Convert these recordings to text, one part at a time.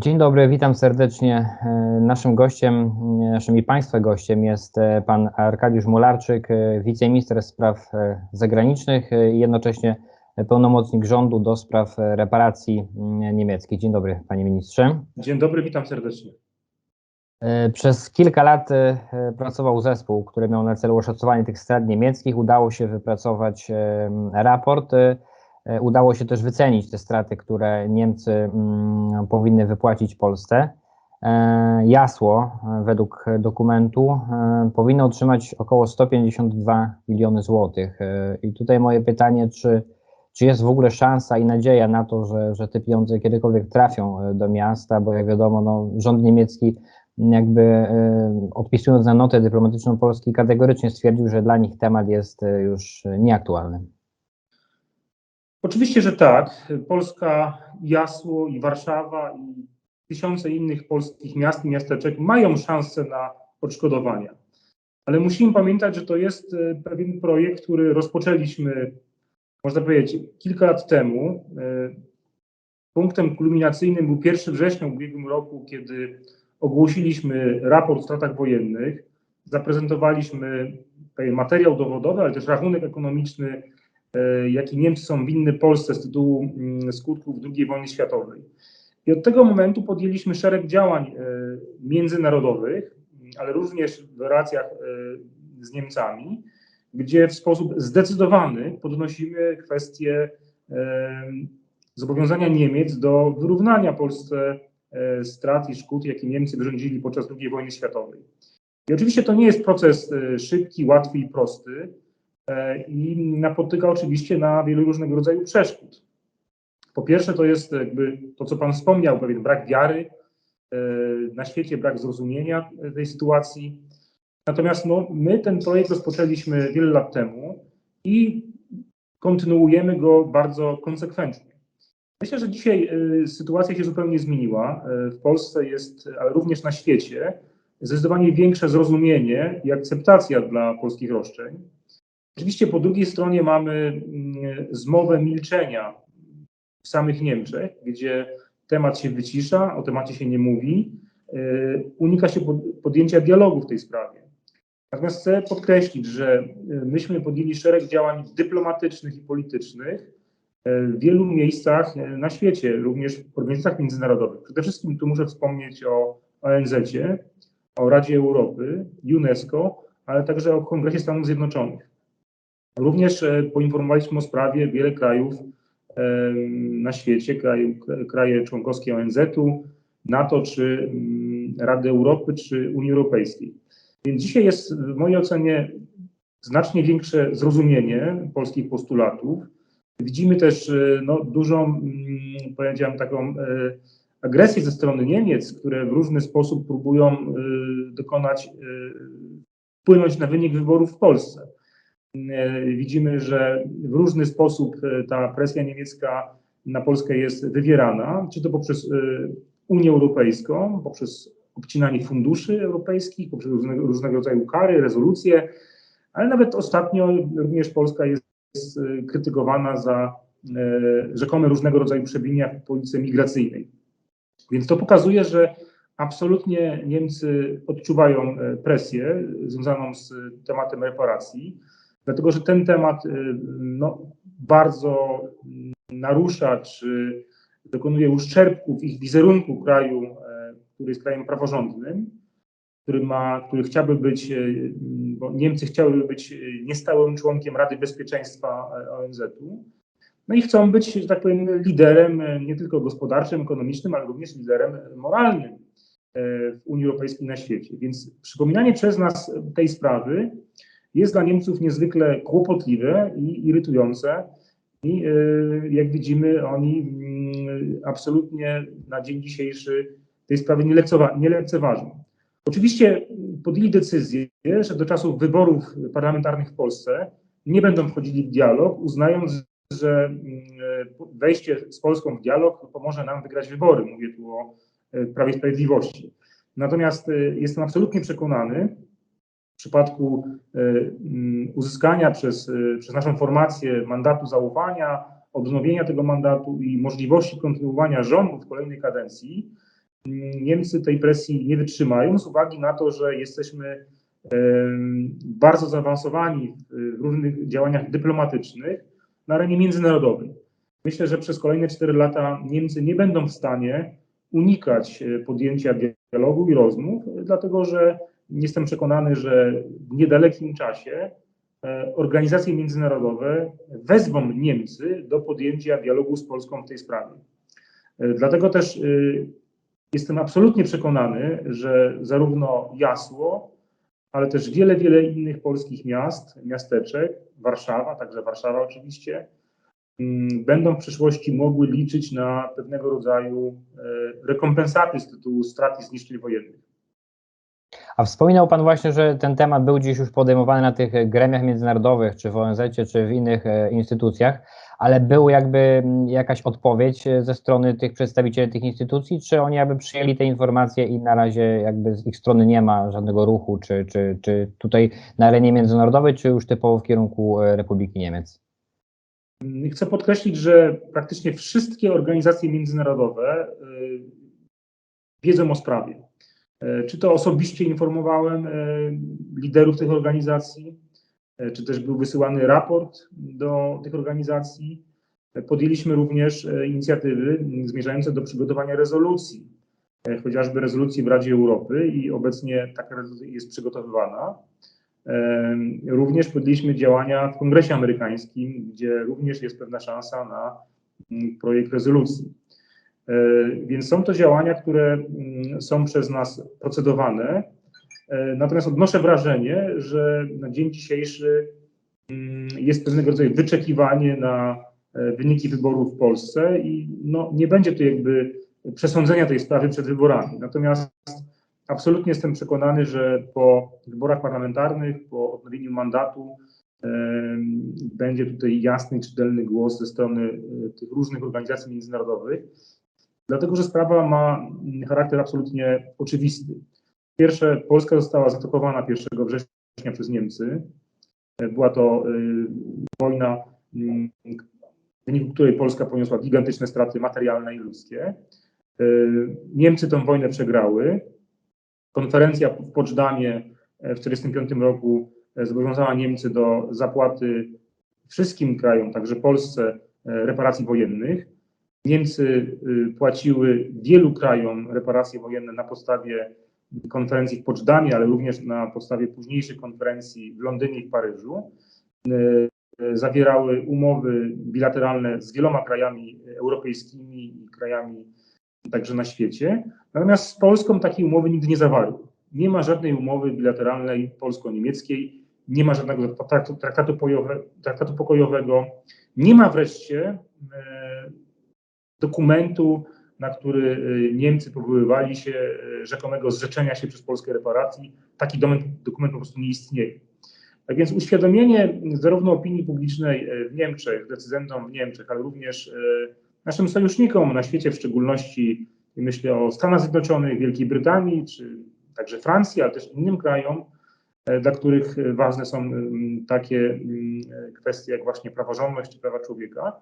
Dzień dobry, witam serdecznie. E, Naszym gościem, e, naszym i Państwa gościem jest e, pan Arkadiusz Mularczyk, wiceminister spraw zagranicznych i jednocześnie pełnomocnik rządu do spraw reparacji mm, niemieckich. Dzień dobry, panie ministrze. Dzień dobry, witam serdecznie. Przez kilka lat pracował zespół, który miał na celu oszacowanie tych strat niemieckich. Udało się wypracować raport. E, Udało się też wycenić te straty, które Niemcy mm, powinny wypłacić Polsce. E, Jasło, e, według dokumentu, powinno otrzymać około 152 miliony złotych. I tutaj moje pytanie, czy, czy jest w ogóle szansa i nadzieja na to, że, że te pieniądze kiedykolwiek trafią do miasta, bo jak wiadomo, no, rząd niemiecki jakby e, odpisując na notę dyplomatyczną Polski, kategorycznie stwierdził, że dla nich temat jest już nieaktualny. Oczywiście, że tak. Polska, Jasło i Warszawa i tysiące innych polskich miast i miasteczek mają szansę na odszkodowania. Ale musimy pamiętać, że to jest e, pewien projekt, który rozpoczęliśmy, można powiedzieć, kilka lat temu. E, Punktem kulminacyjnym był 1 września ubiegłym roku, kiedy ogłosiliśmy raport o stratach wojennych, zaprezentowaliśmy pewien materiał dowodowy, ale też rachunek ekonomiczny, jaki Niemcy są winny Polsce z tytułu mm, skutków II wojny światowej. I od tego momentu podjęliśmy szereg działań e, międzynarodowych, ale również w relacjach e, z Niemcami, gdzie w sposób zdecydowany podnosimy kwestię e, zobowiązania Niemiec do wyrównania Polsce e, strat i szkód, jakie Niemcy wyrządzili podczas II wojny światowej. I oczywiście to nie jest proces e, szybki, łatwy i prosty e, i napotyka oczywiście na wielu różnego rodzaju przeszkód. Po pierwsze, to jest jakby to, co Pan wspomniał, pewien brak wiary e, na świecie, brak zrozumienia tej sytuacji. Natomiast no, my ten projekt rozpoczęliśmy wiele lat temu i kontynuujemy go bardzo konsekwentnie. Myślę, że dzisiaj e, sytuacja się zupełnie zmieniła. E, W Polsce jest, ale również na świecie, zdecydowanie większe zrozumienie i akceptacja dla polskich roszczeń. Oczywiście po drugiej stronie mamy mm, zmowę milczenia w samych Niemczech, gdzie temat się wycisza, o temacie się nie mówi, e, unika się pod- podjęcia dialogu w tej sprawie. Natomiast chcę podkreślić, że e, myśmy podjęli szereg działań dyplomatycznych i politycznych e, w wielu miejscach na świecie, również w organizacjach międzynarodowych. Przede wszystkim tu muszę wspomnieć o ONZ-cie, o Radzie Europy, UNESCO, ale także o Kongresie Stanów Zjednoczonych. Również e, poinformowaliśmy o sprawie wiele krajów em, na świecie, kraju, kraje członkowskie ONZ-u, NATO, czy mm, Rady Europy, czy Unii Europejskiej. Więc dzisiaj jest w mojej ocenie znacznie większe zrozumienie polskich postulatów. Widzimy też e, no, dużą, mm, powiedziałem, taką e, agresję ze strony Niemiec, które w różny sposób próbują e, dokonać, e, wpłynąć na wynik wyborów w Polsce. E, Widzimy, że w różny sposób e, ta presja niemiecka na Polskę jest wywierana, czy to poprzez e, Unię Europejską, poprzez obcinanie funduszy europejskich, poprzez różnego, różnego rodzaju kary, rezolucje, ale nawet ostatnio również Polska jest krytykowana za rzekome różnego rodzaju przewinienia w polityce migracyjnej. Więc to pokazuje, że absolutnie Niemcy odczuwają presję związaną z tematem reparacji, dlatego że ten temat e, no, bardzo narusza czy dokonuje uszczerbku w ich wizerunku kraju, e, który jest krajem praworządnym, który, ma, który chciałby być, e, bo Niemcy chciałyby być e, niestałym członkiem Rady Bezpieczeństwa ONZ-u. No i chcą być, że tak powiem, liderem nie tylko gospodarczym, ekonomicznym, ale również liderem moralnym w Unii Europejskiej na świecie. Więc przypominanie przez nas tej sprawy jest dla Niemców niezwykle kłopotliwe i irytujące. I e, jak widzimy, oni mm, absolutnie na dzień dzisiejszy tej sprawy nie, lekcewa- nie lekceważą. Oczywiście podjęli decyzję, że do czasów wyborów parlamentarnych w Polsce nie będą wchodzili w dialog, uznając, że mm, wejście z Polską w dialog pomoże nam wygrać wybory. Mówię tu o e, Prawie Sprawiedliwości. Natomiast e, jestem absolutnie przekonany, w przypadku e, mm, uzyskania przez, e, przez naszą formację mandatu zaufania, odnowienia tego mandatu i możliwości kontynuowania rządu w kolejnej kadencji, Niemcy tej presji nie wytrzymają z uwagi na to, że jesteśmy em, bardzo zaawansowani w różnych działaniach dyplomatycznych na arenie międzynarodowej. Myślę, że przez kolejne 4 lata Niemcy nie będą w stanie unikać e, podjęcia dialogu i rozmów, e, dlatego że jestem przekonany, że w niedalekim czasie e, organizacje międzynarodowe wezwą Niemcy do podjęcia dialogu z Polską w tej sprawie. E, Dlatego też e, jestem absolutnie przekonany, że zarówno Jasło, ale też wiele, wiele innych polskich miast, miasteczek, Warszawa, także Warszawa oczywiście, mm, będą w przyszłości mogły liczyć na pewnego rodzaju rekompensaty z tytułu strat i zniszczeń wojennych. A wspominał Pan właśnie, że ten temat był dziś już podejmowany na tych gremiach międzynarodowych, czy w ONZ, czy w innych e, instytucjach, ale był jakby jakaś odpowiedź e, ze strony tych przedstawicieli tych instytucji, czy oni jakby przyjęli te informacje i na razie jakby z ich strony nie ma żadnego ruchu, czy, czy, czy tutaj na arenie międzynarodowej, czy już typowo w kierunku e, Republiki Niemiec? Chcę podkreślić, że praktycznie wszystkie organizacje międzynarodowe wiedzą o sprawie. E, Czy to osobiście informowałem e, liderów tych organizacji, e, czy też był wysyłany raport do tych organizacji. Podjęliśmy również inicjatywy zmierzające do przygotowania rezolucji, chociażby rezolucji w Radzie Europy i obecnie taka rezolucja jest przygotowywana. Również podjęliśmy działania w Kongresie Amerykańskim, gdzie również jest pewna szansa na mm, projekt rezolucji. E, Więc są to działania, które mm, są przez nas procedowane. E, Natomiast odnoszę wrażenie, że na dzień dzisiejszy mm, jest pewnego rodzaju wyczekiwanie na e, wyniki wyborów w Polsce i no, nie będzie tu jakby przesądzenia tej sprawy przed wyborami. Natomiast absolutnie jestem przekonany, że po wyborach parlamentarnych, po odnowieniu mandatu będzie tutaj jasny czytelny głos ze strony tych różnych organizacji międzynarodowych, dlatego że sprawa ma charakter absolutnie oczywisty. Pierwsze, Polska została zaatakowana 1 września przez Niemcy. E, Była to y, wojna, w wyniku której Polska poniosła gigantyczne straty materialne i ludzkie. Y, Niemcy tę wojnę przegrały. Konferencja w Poczdamie e, w 1945 roku e, zobowiązała Niemcy do zapłaty wszystkim krajom, także Polsce, e, reparacji wojennych. Niemcy y, płaciły wielu krajom reparacje wojenne na podstawie konferencji w Poczdamie, ale również na podstawie późniejszych konferencji w Londynie i w Paryżu. Y, y, Zawierały umowy bilateralne z wieloma krajami europejskimi i krajami także na świecie. Natomiast z Polską takiej umowy nigdy nie zawarły. Nie ma żadnej umowy bilateralnej polsko-niemieckiej, nie ma żadnego traktatu, traktatu, pojowe, traktatu pokojowego. Nie ma wreszcie dokumentu, na który e, Niemcy powoływali się, e, rzekomego zrzeczenia się przez Polskę reparacji. Taki dokument, po prostu nie istnieje. Tak więc uświadomienie zarówno opinii publicznej w Niemczech, decydentom w Niemczech, ale również naszym sojusznikom na świecie, w szczególności myślę o Stanach Zjednoczonych, Wielkiej Brytanii, czy także Francji, ale też innym krajom, e, dla których e, ważne są mm, takie mm, e, kwestie jak właśnie praworządność czy prawa człowieka,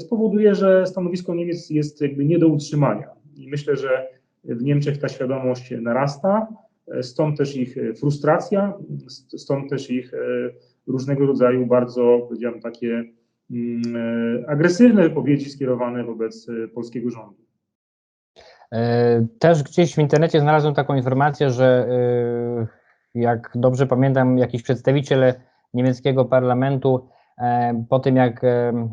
spowoduje, że stanowisko Niemiec jest jakby nie do utrzymania. I myślę, że w Niemczech ta świadomość narasta, stąd też ich e, frustracja, st- stąd też ich e, różnego rodzaju bardzo, powiedziałem, takie mm, e, agresywne wypowiedzi skierowane wobec polskiego rządu. Też gdzieś w internecie znalazłem taką informację, że jak dobrze pamiętam, jakiś przedstawiciel niemieckiego parlamentu po tym jak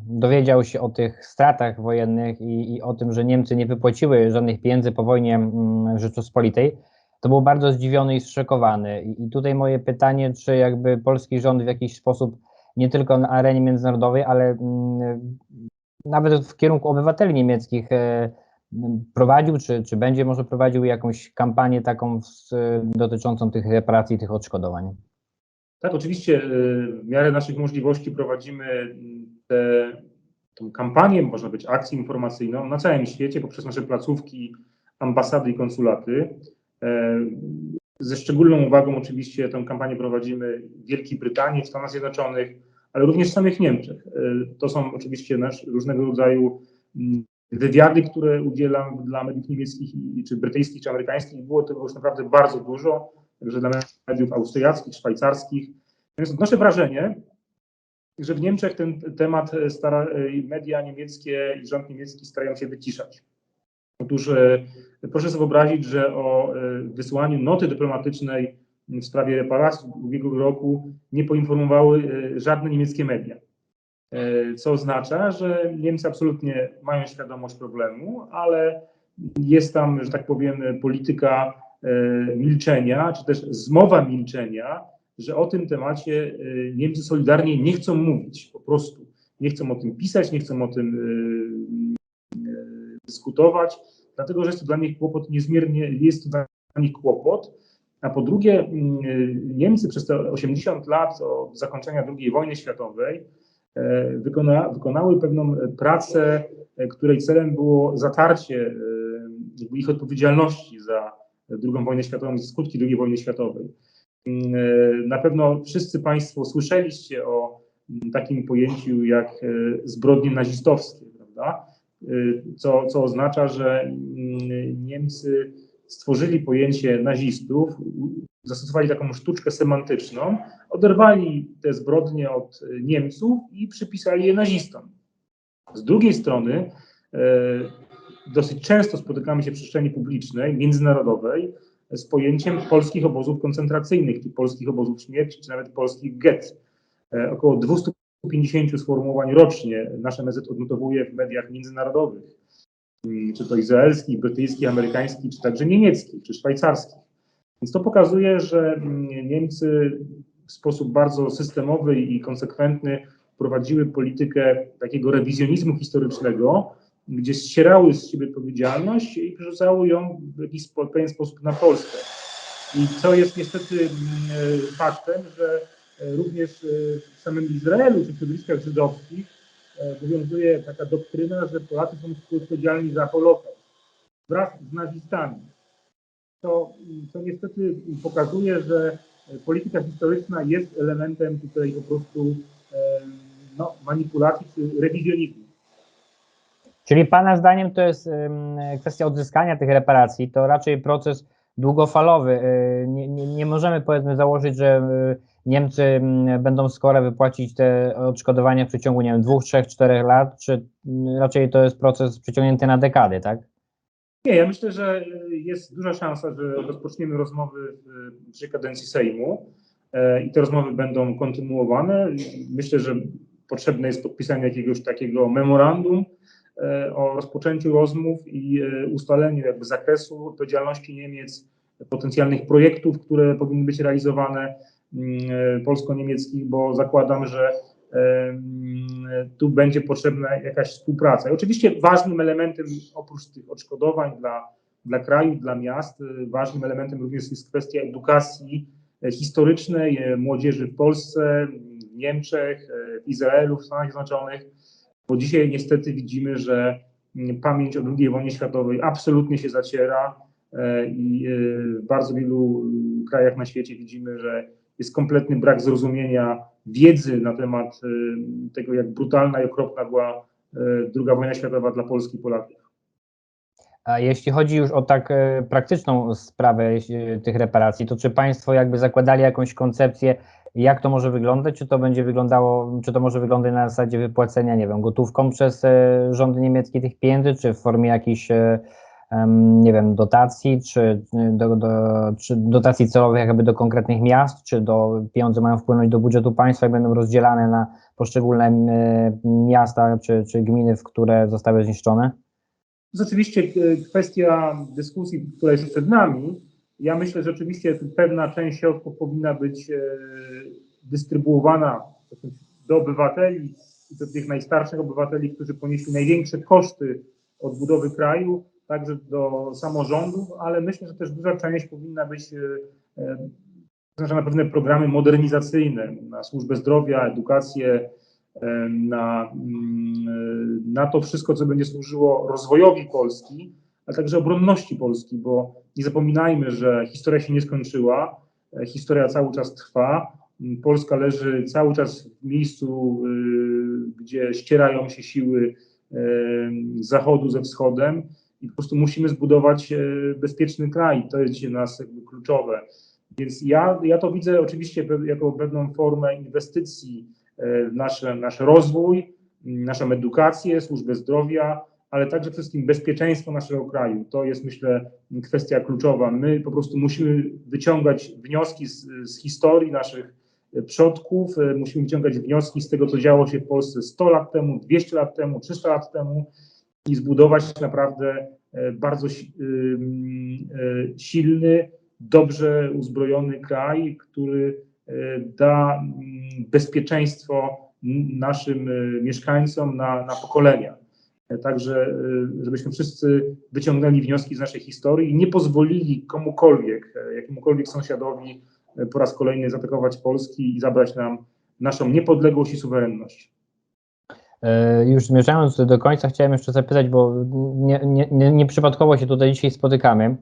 dowiedział się o tych stratach wojennych i, i o tym, że Niemcy nie wypłaciły żadnych pieniędzy po wojnie mm, Rzeczypospolitej, to był bardzo zdziwiony i zszokowany. I, I tutaj moje pytanie, czy jakby polski rząd w jakiś sposób, nie tylko na arenie międzynarodowej, ale mm, nawet w kierunku obywateli niemieckich e, prowadził, czy, czy będzie może prowadził jakąś kampanię taką dotyczącą tych reparacji, tych odszkodowań? Tak, oczywiście y, w miarę naszych możliwości prowadzimy mm, tę kampanię, można być akcję informacyjną na całym świecie poprzez nasze placówki, ambasady i konsulaty. E, Ze szczególną uwagą oczywiście tę kampanię prowadzimy w Wielkiej Brytanii, w Stanach Zjednoczonych, ale również w samych Niemczech. E, To są oczywiście nasz, różnego rodzaju mm, wywiady, które udzielam dla mediów niemieckich, czy brytyjskich, czy amerykańskich, było tego już naprawdę bardzo dużo, także dla mediów austriackich, szwajcarskich. Więc odnoszę wrażenie, że w Niemczech ten temat e, stara, e, media niemieckie i rząd niemiecki starają się wyciszać. Otóż e, proszę sobie wyobrazić, że o wysłaniu noty dyplomatycznej w sprawie reparacji ubiegłego roku nie poinformowały żadne niemieckie media. Co oznacza, że Niemcy absolutnie mają świadomość problemu, ale jest tam, że tak powiem, polityka milczenia, czy też zmowa milczenia, że o tym temacie e, Niemcy solidarnie nie chcą mówić, po prostu. Nie chcą o tym pisać, nie chcą o tym e, e, dyskutować, dlatego że jest to dla nich kłopot niezmiernie, jest to dla nich kłopot. A po drugie, Niemcy przez te 80 lat od zakończenia II wojny światowej e, wykona, wykonały pewną pracę, e, której celem było zatarcie e, ich odpowiedzialności za II wojnę światową, za skutki II wojny światowej. Mm, e, Na pewno wszyscy Państwo słyszeliście o mm, takim pojęciu jak e, zbrodnie nazistowskie, prawda? Y, co, co oznacza, że mm, Niemcy stworzyli pojęcie nazistów, zastosowali taką sztuczkę semantyczną, oderwali te zbrodnie od Niemców i przypisali je nazistom. Z drugiej strony, e, dosyć często spotykamy się w przestrzeni publicznej, międzynarodowej, z pojęciem polskich obozów koncentracyjnych, czy polskich obozów śmierci, czy nawet polskich get. E, Około 250 sformułowań rocznie nasz MSZ odnotowuje w mediach międzynarodowych, Mm, czy to izraelskich, brytyjskich, amerykańskich, czy także niemieckich, czy szwajcarskich. Więc to pokazuje, że mm, Niemcy w sposób bardzo systemowy i konsekwentny prowadziły politykę takiego rewizjonizmu historycznego, gdzie ścierały z siebie odpowiedzialność i przerzucały ją w jakiś pewien sposób na Polskę. I co jest niestety mm, e, faktem, że e, również e, w samym Izraelu czy w środowiskach żydowskich obowiązuje taka doktryna, że Polacy są współodpowiedzialni za Holokaust wraz z nazistami. To, to niestety pokazuje, że polityka historyczna jest elementem tutaj po prostu no, manipulacji czy rewizjonizmu. Czyli Pana zdaniem to jest kwestia odzyskania tych reparacji, to raczej proces długofalowy. Y, Nie, nie, nie możemy powiedzmy założyć, że y, Niemcy będą skore wypłacić te odszkodowania w przeciągu, nie wiem, dwóch, trzech, czterech lat, czy y, raczej to jest proces przeciągnięty na dekady, tak? Nie, ja myślę, że jest duża szansa, że rozpoczniemy rozmowy trzeciej kadencji Sejmu e, i te rozmowy będą kontynuowane. Myślę, że potrzebne jest podpisanie jakiegoś takiego memorandum o rozpoczęciu rozmów i e, ustaleniu jakby zakresu odpowiedzialności Niemiec, potencjalnych projektów, które powinny być realizowane mm, e, polsko-niemieckich, bo zakładam, że em, tu będzie potrzebna jakaś współpraca. I oczywiście ważnym elementem oprócz tych odszkodowań dla, dla kraju, dla miast, ważnym elementem również jest kwestia edukacji e, historycznej e, młodzieży w Polsce, w Niemczech, e, w Izraelu, w Stanach Zjednoczonych, bo dzisiaj niestety widzimy, że mm, pamięć o II wojnie światowej absolutnie się zaciera e, i e, w bardzo wielu y, krajach na świecie widzimy, że jest kompletny brak zrozumienia wiedzy na temat y, tego, jak brutalna i okropna była II wojna światowa dla Polski i Polaków. A jeśli chodzi już o tak e, praktyczną sprawę jeśli- tych reparacji, to czy Państwo jakby zakładali jakąś koncepcję, jak to może wyglądać? Czy to będzie wyglądało, czy to może wyglądać na zasadzie wypłacenia, nie wiem, gotówką przez e, rząd niemiecki tych pieniędzy, czy w formie jakichś, e, nie wiem, dotacji, czy, e, do, do, czy dotacji celowych jakby do konkretnych miast, czy do pieniądze mają wpłynąć do budżetu państwa i będą rozdzielane na poszczególne e, miasta czy, czy gminy, w które zostały zniszczone? To jest oczywiście e, kwestia dyskusji, która jest przed nami. Ja myślę, że oczywiście pewna część środków powinna być e, dystrybuowana do obywateli do tych najstarszych obywateli, którzy ponieśli największe koszty odbudowy kraju, także do samorządów, ale myślę, że też duża część powinna być e, e, przeznaczona na pewne programy modernizacyjne, na służbę zdrowia, edukację, na, mm, na to wszystko, co będzie służyło rozwojowi Polski, ale także obronności Polski, bo nie zapominajmy, że historia się nie skończyła, e, historia cały czas trwa. Polska leży cały czas w miejscu, y, gdzie ścierają się siły zachodu ze wschodem i po prostu musimy zbudować e, bezpieczny kraj. To jest dzisiaj dla nas kluczowe. Więc ja, ja to widzę oczywiście jako pewną formę inwestycji e, w nasze, nasz rozwój, naszą edukację, służbę zdrowia, ale także przede wszystkim bezpieczeństwo naszego kraju. To jest, myślę, kwestia kluczowa. My po prostu musimy wyciągać wnioski z, z historii naszych przodków, e, musimy wyciągać wnioski z tego, co działo się w Polsce 100 lat temu, 200 lat temu, 300 lat temu i zbudować naprawdę e, bardzo e, silny, dobrze uzbrojony kraj, który e, da mm, bezpieczeństwo naszym e, mieszkańcom na, na pokolenia. Także, e, żebyśmy wszyscy wyciągnęli wnioski z naszej historii i nie pozwolili komukolwiek, e, jakiemukolwiek sąsiadowi e, po raz kolejny zaatakować Polski i zabrać nam naszą niepodległość i suwerenność. E, Już zmierzając do końca, chciałem jeszcze zapytać, bo nie, nie, nie, nieprzypadkowo się tutaj dzisiaj spotykamy.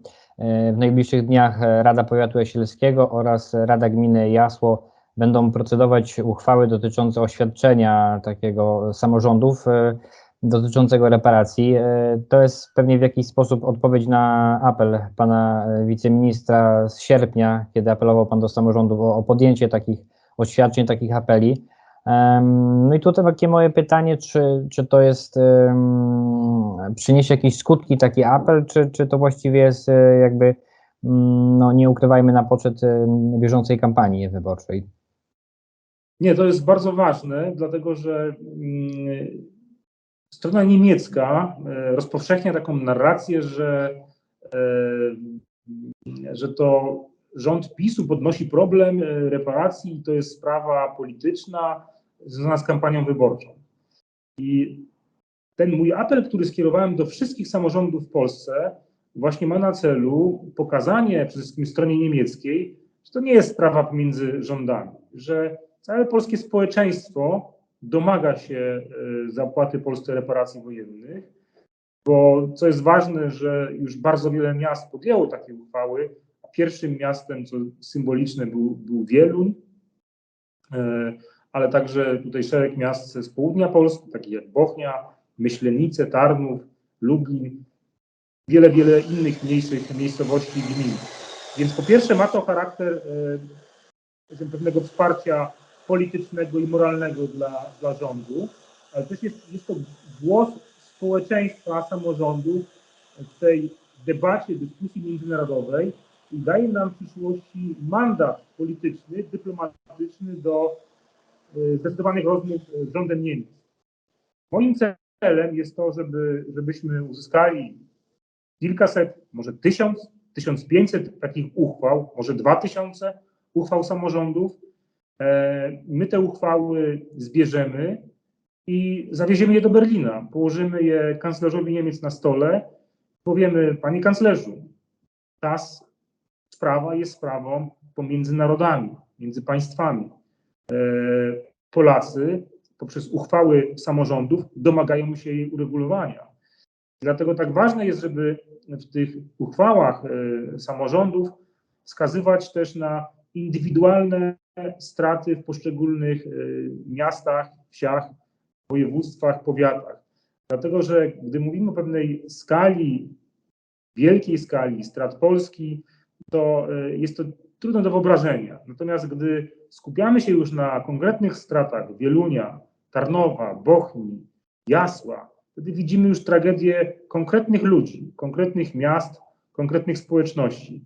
W najbliższych dniach Rada Powiatu Jasielskiego oraz Rada Gminy Jasło będą procedować uchwały dotyczące oświadczenia takiego samorządów e, dotyczącego reparacji. E, To jest pewnie w jakiś sposób odpowiedź na apel pana wiceministra z sierpnia, kiedy apelował pan do samorządów o, o podjęcie takich oświadczeń, takich apeli. No i tutaj takie moje pytanie, czy, czy to jest, przyniesie jakieś skutki taki apel, czy, czy to właściwie jest e, jakby, mm, no nie ukrywajmy na poczet em, bieżącej kampanii wyborczej. Nie, to jest bardzo ważne, dlatego że mm, strona niemiecka e, rozpowszechnia taką narrację, że, e, że to rząd PiSu podnosi problem e, reparacji to jest sprawa polityczna związana z kampanią wyborczą. I ten mój apel, który skierowałem do wszystkich samorządów w Polsce, właśnie ma na celu pokazanie przede wszystkim stronie niemieckiej, że to nie jest sprawa pomiędzy rządami, że całe polskie społeczeństwo domaga się e, zapłaty Polsce reparacji wojennych, bo co jest ważne, że już bardzo wiele miast podjęło takie uchwały, a pierwszym miastem, co symboliczne, był, był Wieluń, e, ale także tutaj szereg miast z południa Polski, takich jak Bochnia, Myślenice, Tarnów, Lublin, wiele, wiele innych mniejszych miejscowości i gmin. Więc po pierwsze ma to charakter e, pewnego wsparcia politycznego i moralnego dla, dla rządu, ale też jest, jest to głos społeczeństwa, samorządu w tej debacie, dyskusji międzynarodowej i daje nam w przyszłości mandat polityczny, dyplomatyczny do zdecydowanych rozmów z rządem Niemiec. Moim celem jest to, żeby, żebyśmy uzyskali kilkaset, może tysiąc, tysiąc pięćset takich uchwał, może dwa tysiące uchwał samorządów, E, My te uchwały zbierzemy i zawieziemy je do Berlina. Położymy je kanclerzowi Niemiec na stole. Powiemy, panie kanclerzu, ta sprawa jest sprawą pomiędzy narodami, między państwami. E, Polacy poprzez uchwały samorządów domagają się jej uregulowania. Dlatego tak ważne jest, żeby w tych uchwałach e, samorządów wskazywać też na indywidualne straty w poszczególnych y, miastach, wsiach, województwach, powiatach. Dlatego, że gdy mówimy o pewnej skali, wielkiej skali strat Polski, to jest to trudne do wyobrażenia. Natomiast gdy skupiamy się już na konkretnych stratach Wielunia, Tarnowa, Bochni, Jasła, wtedy widzimy już tragedię konkretnych ludzi, konkretnych miast, konkretnych społeczności.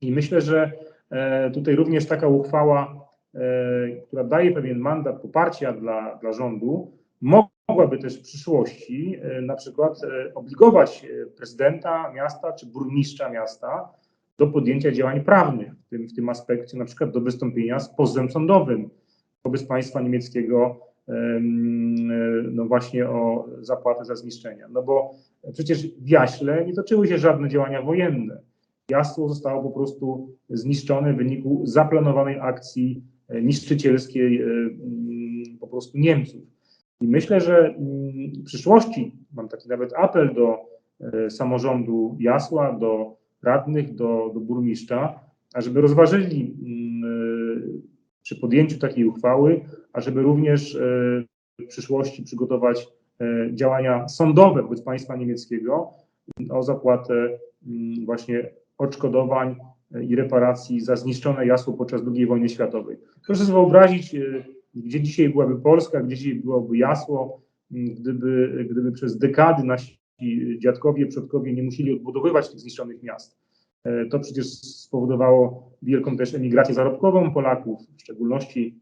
I myślę, że e, tutaj również taka uchwała, e, która daje pewien mandat poparcia dla, dla rządu, mogłaby też w przyszłości e, na przykład obligować prezydenta miasta czy burmistrza miasta do podjęcia działań prawnych w tym, w tym aspekcie, na przykład do wystąpienia z pozwem sądowym wobec państwa niemieckiego, em, no właśnie o zapłatę za zniszczenia. No bo przecież w Jaśle nie toczyły się żadne działania wojenne. Jasło zostało po prostu zniszczone w wyniku zaplanowanej akcji e, niszczycielskiej e, mm, po prostu Niemców. I myślę, że mm, w przyszłości, mam taki nawet apel do e, samorządu Jasła, do radnych, do, do burmistrza, ażeby rozważyli mm, e, przy podjęciu takiej uchwały, ażeby również e, w przyszłości przygotować e, działania sądowe wobec państwa niemieckiego o zapłatę mm, właśnie odszkodowań i reparacji za zniszczone jasło podczas II wojny światowej. Proszę sobie wyobrazić, gdzie dzisiaj byłaby Polska, gdzie dzisiaj byłoby jasło, m, gdyby, gdyby przez dekady nasi dziadkowie, przodkowie nie musieli odbudowywać tych zniszczonych miast. E, To przecież spowodowało wielką też emigrację zarobkową Polaków, w szczególności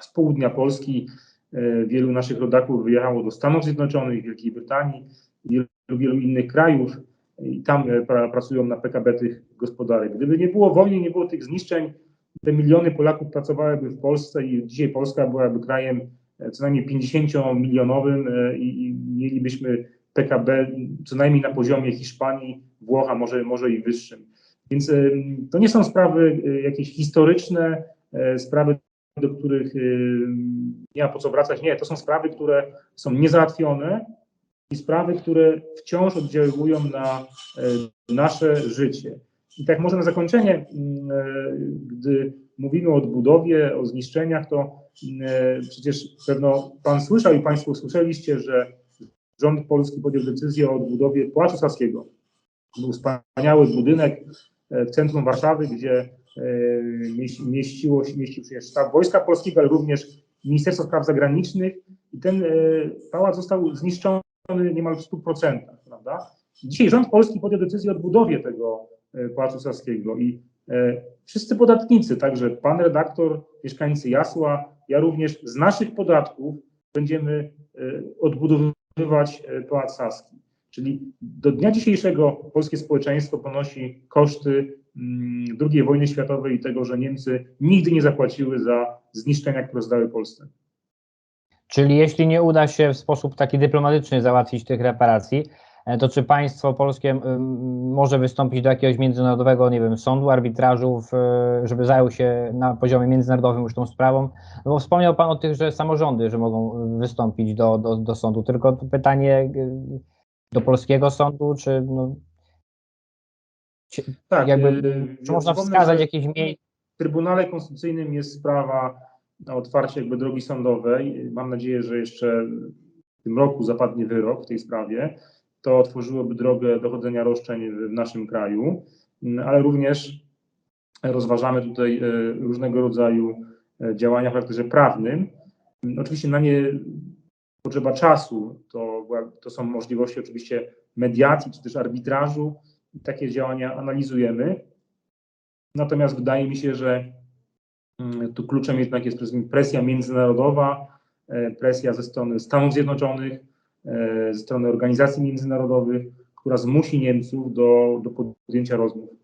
z południa Polski. E, Wielu naszych rodaków wyjechało do Stanów Zjednoczonych, Wielkiej Brytanii wielu, wielu innych krajów i tam e, pra, pracują na PKB tych gospodarek. Gdyby nie było wojny, nie było tych zniszczeń, te miliony Polaków pracowałyby w Polsce i dzisiaj Polska byłaby krajem co najmniej 50-milionowym e, i, i mielibyśmy PKB co najmniej na poziomie Hiszpanii, Włoch, a może, może i wyższym. Więc to nie są sprawy e, jakieś historyczne, e, sprawy, do których e, nie ma po co wracać. Nie, to są sprawy, które są niezałatwione i sprawy, które wciąż oddziałują na nasze życie. I tak może na zakończenie, gdy mówimy o odbudowie, o zniszczeniach, to przecież pewno Pan słyszał i Państwo słyszeliście, że rząd polski podjął decyzję o odbudowie Pałacu Saskiego. Był wspaniały budynek e, w centrum Warszawy, gdzie e, mieści- mieściło mieścił się sztab Wojska Polskiego, ale również Ministerstwo Spraw Zagranicznych i ten e, pałac został zniszczony niemal w 100%, prawda? Dzisiaj rząd polski podjął decyzję o odbudowie tego Pałacu Saskiego i wszyscy podatnicy, także pan redaktor, mieszkańcy Jasła, ja również z naszych podatków będziemy odbudowywać e, Pałac Saski. Czyli do dnia dzisiejszego polskie społeczeństwo ponosi koszty mm, II wojny światowej i tego, że Niemcy nigdy nie zapłaciły za zniszczenia, które zdały Polsce. Czyli jeśli nie uda się w sposób taki dyplomatyczny załatwić tych reparacji, to czy państwo polskie może wystąpić do jakiegoś międzynarodowego, nie wiem, sądu, arbitrażu, e, żeby zajął się na poziomie międzynarodowym już tą sprawą? No bo wspomniał Pan o tych, że samorządy, że mogą wystąpić do, do, do sądu, tylko to pytanie e, do polskiego sądu, czy no, Tak, jakby, e, czy można wskazać że jakieś miejsce? W Trybunale Konstytucyjnym jest sprawa na otwarcie jakby drogi sądowej. Mam nadzieję, że jeszcze w tym roku zapadnie wyrok w tej sprawie. To otworzyłoby drogę dochodzenia roszczeń w w naszym kraju, Mm, ale również rozważamy tutaj e, różnego rodzaju e, działania o charakterze prawnym. Mm, Oczywiście na nie potrzeba czasu, to, to są możliwości oczywiście mediacji czy też arbitrażu. Takie działania analizujemy. Natomiast wydaje mi się, że mm, tu kluczem jednak jest presja międzynarodowa, e, presja ze strony Stanów Zjednoczonych, ze strony organizacji międzynarodowych, która zmusi Niemców do, do podjęcia rozmów.